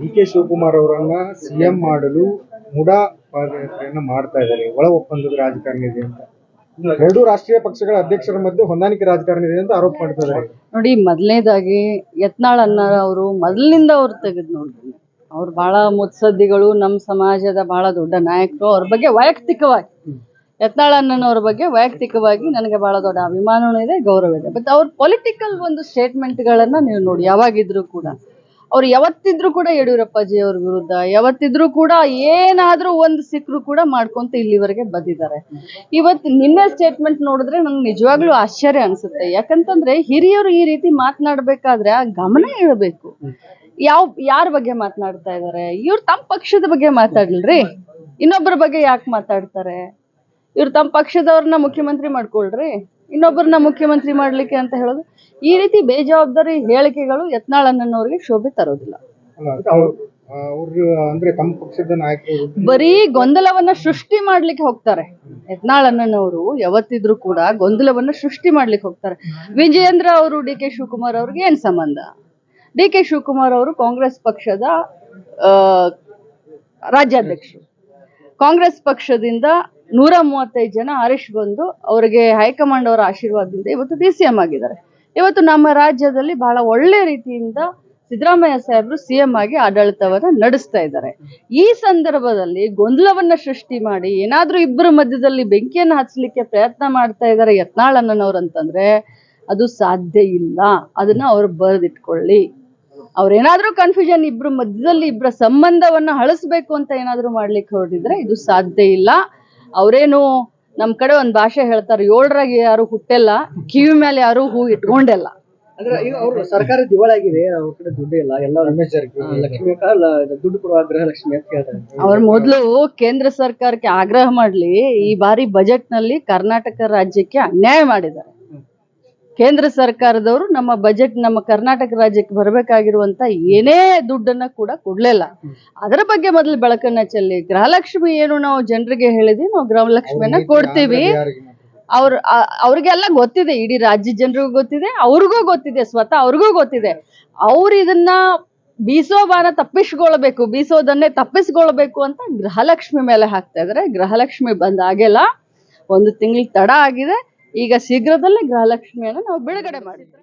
D K Shivakumar ಅವರನ್ನ CM ಮಾಡಲು ಮುಡಾ ಪಾದಯಾತ್ರೆಯನ್ನ ಮಾಡ್ತಾ ಇದ್ದಾರೆ. ಒಳ ಒಪ್ಪಂದದ ರಾಜಕಾರಣ ಇದೆ ಅಂತ. ಎರಡೂ ರಾಷ್ಟ್ರೀಯ ಪಕ್ಷಗಳ ಅಧ್ಯಕ್ಷರ ಮಧ್ಯೆ ಹೊಂದಾಣಿಕೆ ರಾಜಕಾರಣ ಇದೆ ಅಂತ ಆರೋಪ ಮಾಡ್ತಾ ಇದ್ದಾರೆ. ನೋಡಿ ಮೊದಲನೇದಾಗಿ ಯತ್ನಾಳ್ ಅನ್ನಾರ ಅವರು ಮೊದಲಿನಿಂದ ಅವ್ರು ತೆಗೆದು ನೋಡಿದ್ರು ಅವ್ರು ಬಹಳ ಮುತ್ಸದ್ದಿಗಳು ನಮ್ಮ ಸಮಾಜದ ಬಹಳ ದೊಡ್ಡ ನಾಯಕರು. ಅವ್ರ ಬಗ್ಗೆ ವೈಯಕ್ತಿಕವಾಗಿ ಯತ್ನಾಳ್ ಅಣ್ಣನವ್ರ ಬಗ್ಗೆ ವೈಯಕ್ತಿಕವಾಗಿ ನನಗೆ ಬಹಳ ದೊಡ್ಡ ಅಭಿಮಾನವೂ ಇದೆ ಗೌರವ ಇದೆ. ಬಟ್ ಅವ್ರ ಪೊಲಿಟಿಕಲ್ ಒಂದು ಸ್ಟೇಟ್ಮೆಂಟ್ಗಳನ್ನ ನೀವು ನೋಡಿ, ಯಾವಾಗಿದ್ರು ಕೂಡ. ಅವ್ರು ಯಾವತ್ತಿದ್ರು ಕೂಡ ಯಡಿಯೂರಪ್ಪಾಜಿ ಅವ್ರ ವಿರುದ್ಧ, ಯಾವತ್ತಿದ್ರು ಕೂಡ ಏನಾದ್ರೂ ಒಂದು ಸಿಕ್ಕರು ಕೂಡ ಮಾಡ್ಕೊಂತ ಇಲ್ಲಿವರೆಗೆ ಬಂದಿದ್ದಾರೆ ಇವತ್ತು ನಿನ್ನೆ ಸ್ಟೇಟ್ಮೆಂಟ್ ನೋಡಿದ್ರೆ ನಂಗೆ ನಿಜವಾಗ್ಲೂ ಆಶ್ಚರ್ಯ ಅನ್ಸುತ್ತೆ. ಯಾಕಂತಂದ್ರೆ ಹಿರಿಯರು ಈ ರೀತಿ ಮಾತನಾಡ್ಬೇಕಾದ್ರೆ ಆ ಗಮನ ಇಡಬೇಕು. ಯಾವ, ಯಾರ ಬಗ್ಗೆ ಮಾತನಾಡ್ತಾ ಇದ್ದಾರೆ ಇವ್ರು ತಮ್ಮ ಪಕ್ಷದ ಬಗ್ಗೆ ಮಾತಾಡ್ಲ್ರಿ. ಇನ್ನೊಬ್ಬರ ಬಗ್ಗೆ ಯಾಕೆ ಮಾತಾಡ್ತಾರೆ? ಇವ್ರು ತಮ್ಮ ಪಕ್ಷದವ್ರನ್ನ ಮುಖ್ಯಮಂತ್ರಿ ಮಾಡ್ಕೊಳ್ರಿ ಇನ್ನೊಬ್ಬರನ್ನ ಮುಖ್ಯಮಂತ್ರಿ ಮಾಡ್ಲಿಕ್ಕೆ ಅಂತ ಹೇಳೋದು. ಈ ರೀತಿ ಬೇಜವಾಬ್ದಾರಿ ಹೇಳಿಕೆಗಳು ಯತ್ನಾಳ್ ಅಣ್ಣನವ್ರಿಗೆ ಶೋಭೆ ತರೋದಿಲ್ಲ. ಅಂದ್ರೆ ತಮ್ಮ ಪಕ್ಷದ ನಾಯಕರು ಬರೀ ಗೊಂದಲವನ್ನ ಸೃಷ್ಟಿ ಮಾಡ್ಲಿಕ್ಕೆ ಹೋಗ್ತಾರೆ. ಯತ್ನಾಳ್ ಅಣ್ಣನವರು ಯಾವತ್ತಿದ್ರು ಕೂಡ ಗೊಂದಲವನ್ನ ಸೃಷ್ಟಿ ಮಾಡ್ಲಿಕ್ಕೆ ಹೋಗ್ತಾರೆ. ವಿಜಯೇಂದ್ರ ಅವರು ಡಿ ಕೆ ಶಿವಕುಮಾರ್ ಅವ್ರಿಗೆ ಏನ್ ಸಂಬಂಧ? ಡಿ ಕೆ ಶಿವಕುಮಾರ್ ಅವರು ಕಾಂಗ್ರೆಸ್ ಪಕ್ಷದ ಆ, ರಾಜ್ಯಾಧ್ಯಕ್ಷರು. ಕಾಂಗ್ರೆಸ್ ಪಕ್ಷದಿಂದ ನೂರ ಮೂವತ್ತೈದು ಜನ ಆರಿಶ್ ಬಂದು ಅವರಿಗೆ ಹೈಕಮಾಂಡ್ ಅವರ ಆಶೀರ್ವಾದದಿಂದ ಇವತ್ತು ಡಿ ಸಿ ಎಂ ಆಗಿದ್ದಾರೆ. ಇವತ್ತು ನಮ್ಮ ರಾಜ್ಯದಲ್ಲಿ ಬಹಳ ಒಳ್ಳೆ ರೀತಿಯಿಂದ ಸಿದ್ದರಾಮಯ್ಯ ಸಾಹೇಬರು ಸಿ ಎಂ ಆಗಿ ಆಡಳಿತವನ್ನ ನಡೆಸ್ತಾ ಇದ್ದಾರೆ. ಈ ಸಂದರ್ಭದಲ್ಲಿ ಗೊಂದಲವನ್ನ ಸೃಷ್ಟಿ ಮಾಡಿ ಏನಾದ್ರೂ ಇಬ್ಬರ ಮಧ್ಯದಲ್ಲಿ ಬೆಂಕಿಯನ್ನು ಹಚ್ಚಲಿಕ್ಕೆ ಪ್ರಯತ್ನ ಮಾಡ್ತಾ ಇದ್ದಾರೆ ಅಂತಂದ್ರೆ ಅದು ಸಾಧ್ಯ ಇಲ್ಲ. ಅದನ್ನ ಅವ್ರು ಬರೆದಿಟ್ಕೊಳ್ಳಿ. ಅವ್ರೇನಾದ್ರೂ ಕನ್ಫ್ಯೂಷನ್ ಇಬ್ರ ಮಧ್ಯದಲ್ಲಿ ಇಬ್ಬರ ಸಂಬಂಧವನ್ನ ಹಳಸ್ಬೇಕು ಅಂತ ಏನಾದ್ರೂ ಮಾಡ್ಲಿಕ್ಕೆ ಹೊರಟಿದ್ರೆ ಇದು ಸಾಧ್ಯ ಇಲ್ಲ. ಅವರೇನು ನಮ್ ಕಡೆ ಒಂದ್ ಭಾಷೆ ಹೇಳ್ತಾರೆ ಏಳರಾಗ ಯಾರು ಹುಟ್ಟೆಲ್ಲ ಕಿವಿ ಮೇಲೆ ಯಾರು ಹೂ ಇಟ್ಕೊಂಡೆಲ್ಲ ಅಂದ್ರೆ ಈಗ ಅವರು ಸರ್ಕಾರ ದಿವಾಳಾಗಿದೆ ಅವ್ರ ಕಡೆ ದುಡ್ಡು ಇಲ್ಲ ಎಲ್ಲ ರಮೇಶ್ ಜಾರಕಿಹೊಳಿ ಲಕ್ಷ್ಮಿ ಕಾಲ ದುಡ್ಡು ಕೊಡುವ ಗೃಹ ಲಕ್ಷ್ಮಿ ಅಂತ ಹೇಳ್ತಾರೆ ಅವ್ರ ಮೊದಲು ಕೇಂದ್ರ ಸರ್ಕಾರಕ್ಕೆ ಆಗ್ರಹ ಮಾಡ್ಲಿ ಈ ಬಾರಿ ಬಜೆಟ್ನಲ್ಲಿ ಕರ್ನಾಟಕ ರಾಜ್ಯಕ್ಕೆ ಅನ್ಯಾಯ ಮಾಡಿದ್ದಾರೆ. ಕೇಂದ್ರ ಸರ್ಕಾರದವರು ನಮ್ಮ ಬಜೆಟ್ ನಮ್ಮ ಕರ್ನಾಟಕ ರಾಜ್ಯಕ್ಕೆ ಬರಬೇಕಾಗಿರುವಂತ ಏನೇ ದುಡ್ಡನ್ನ ಕೂಡ ಕೊಡ್ಲಿಲ್ಲ. ಅದರ ಬಗ್ಗೆ ಮೊದಲು ಬೆಳಕನ್ನ ಚೆಲ್ಲಿ. ಗೃಹಲಕ್ಷ್ಮಿ ಏನು ನಾವು ಜನರಿಗೆ ಹೇಳಿದ್ವಿ ನಾವು ಗೃಹಲಕ್ಷ್ಮಿಯನ್ನ ಕೊಡ್ತೀವಿ? ಅವ್ರ ಅವ್ರಿಗೆಲ್ಲ ಗೊತ್ತಿದೆ ಇಡೀ ರಾಜ್ಯ ಜನರಿಗೂ ಗೊತ್ತಿದೆ ಅವ್ರಿಗೂ ಗೊತ್ತಿದೆ ಸ್ವತಃ ಅವ್ರಿಗೂ ಗೊತ್ತಿದೆ. ಅವ್ರು ಇದನ್ನ ಬೀಸೋ ಬಾನ ತಪ್ಪಿಸ್ಕೊಳ್ಬೇಕು ಬೀಸೋದನ್ನೇ ತಪ್ಪಿಸ್ಕೊಳ್ಬೇಕು ಅಂತ ಗೃಹಲಕ್ಷ್ಮಿ ಮೇಲೆ ಹಾಕ್ತಾ ಇದಾರೆ. ಗೃಹಲಕ್ಷ್ಮಿ ಬಂದ ಆಗಿಲ್ಲ ಒಂದು ತಿಂಗಳು ತಡ ಆಗಿದೆ. ಈಗ ಶೀಘ್ರದಲ್ಲೇ ಗೃಹಲಕ್ಷ್ಮಿಯನ್ನು ನಾವು ಬಿಡುಗಡೆ ಮಾಡಿದ್ವಿ